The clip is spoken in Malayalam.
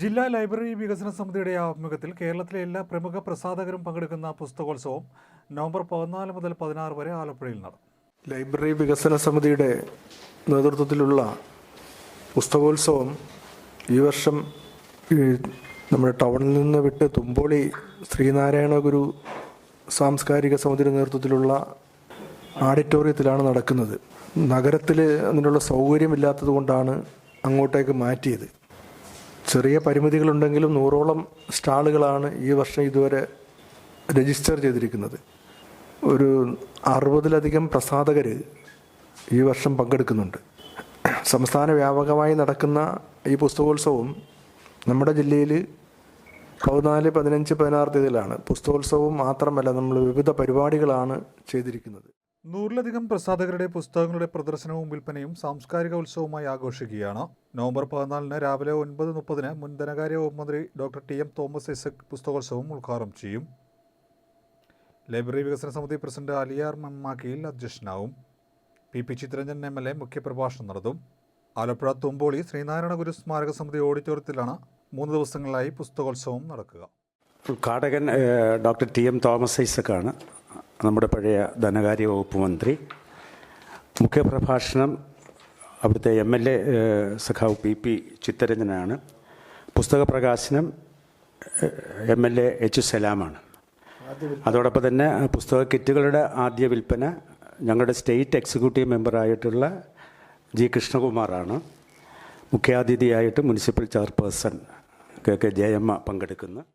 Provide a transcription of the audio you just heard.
ജില്ലാ ലൈബ്രറി വികസന സമിതിയുടെ ആഭിമുഖ്യത്തിൽ കേരളത്തിലെ എല്ലാ പ്രമുഖ പ്രസാധകരും പങ്കെടുക്കുന്ന പുസ്തകോത്സവം നവംബർ പതിനാല് മുതൽ പതിനാറ് വരെ ആലപ്പുഴയിൽ നടക്കും. ലൈബ്രറി വികസന സമിതിയുടെ നേതൃത്വത്തിലുള്ള പുസ്തകോത്സവം ഈ വർഷം നമ്മുടെ ടൗണിൽ നിന്ന് വിട്ട് തുമ്പോളി ശ്രീനാരായണ ഗുരു സാംസ്കാരിക സമിതിയുടെ നേതൃത്വത്തിലുള്ള ആഡിറ്റോറിയത്തിലാണ് നടക്കുന്നത്. നഗരത്തിൽ അതിനുള്ള സൗകര്യമില്ലാത്തത് കൊണ്ടാണ് അങ്ങോട്ടേക്ക് മാറ്റിയത്. ചെറിയ പരിമിതികളുണ്ടെങ്കിലും നൂറോളം സ്റ്റാളുകളാണ് ഈ വർഷം ഇതുവരെ രജിസ്റ്റർ ചെയ്തിരിക്കുന്നത്. ഒരു അറുപതിലധികം പ്രസാധകർ ഈ വർഷം പങ്കെടുക്കുന്നുണ്ട്. സംസ്ഥാന വ്യാപകമായി നടക്കുന്ന ഈ പുസ്തകോത്സവം നമ്മുടെ ജില്ലയിൽ പതിനാല് പതിനഞ്ച് പതിനാറ് തീയതിയിലാണ്. പുസ്തകോത്സവം മാത്രമല്ല നമ്മൾ വിവിധ പരിപാടികളാണ് ചെയ്തിരിക്കുന്നത്. നൂറിലധികം പ്രസാധകരുടെ പുസ്തകങ്ങളുടെ പ്രദർശനവും വിൽപ്പനയും സാംസ്കാരിക ഉത്സവമായി ആഘോഷിക്കുകയാണ്. നവംബർ പതിനാലിന് രാവിലെ ഒൻപത് മുപ്പതിന് മുൻ ധനകാര്യ മന്ത്രി doctor T M Thomas Isaac പുസ്തകോത്സവം ഉദ്ഘാടനം ചെയ്യും. ലൈബ്രറി വികസന സമിതി president Aliyar മമ്മാക്കിയിൽ അധ്യക്ഷനാവും. P P Chitharanjan M L A മുഖ്യപ്രഭാഷണം നടത്തും. ആലപ്പുഴ തുമ്പോളി ശ്രീനാരായണ ഗുരു സ്മാരക സമിതി ഓഡിറ്റോറിയത്തിലാണ് മൂന്ന് ദിവസങ്ങളിലായി പുസ്തകോത്സവം നടക്കുക. ഉദ്ഘാടകൻ ഡോക്ടർ ടി എം തോമസ് ഐസക്കാണ്. നമ്മുടെ പഴയ ധനകാര്യ വകുപ്പ് മന്ത്രി മുഖ്യപ്രഭാഷണം അവിടുത്തെ എം എൽ എ സഖാവ് പി പി ചിത്തരഞ്ജനാണ്. പുസ്തക പ്രകാശനം എം എൽ എ എച്ച് സലാമാണ്. അതോടൊപ്പം തന്നെ പുസ്തക കിറ്റുകളുടെ ആദ്യ വിൽപ്പന ഞങ്ങളുടെ സ്റ്റേറ്റ് എക്സിക്യൂട്ടീവ് മെമ്പറായിട്ടുള്ള ജി കൃഷ്ണകുമാറാണ്. മുഖ്യാതിഥിയായിട്ട് municipal chairperson K K Jayamma പങ്കെടുക്കുന്നു.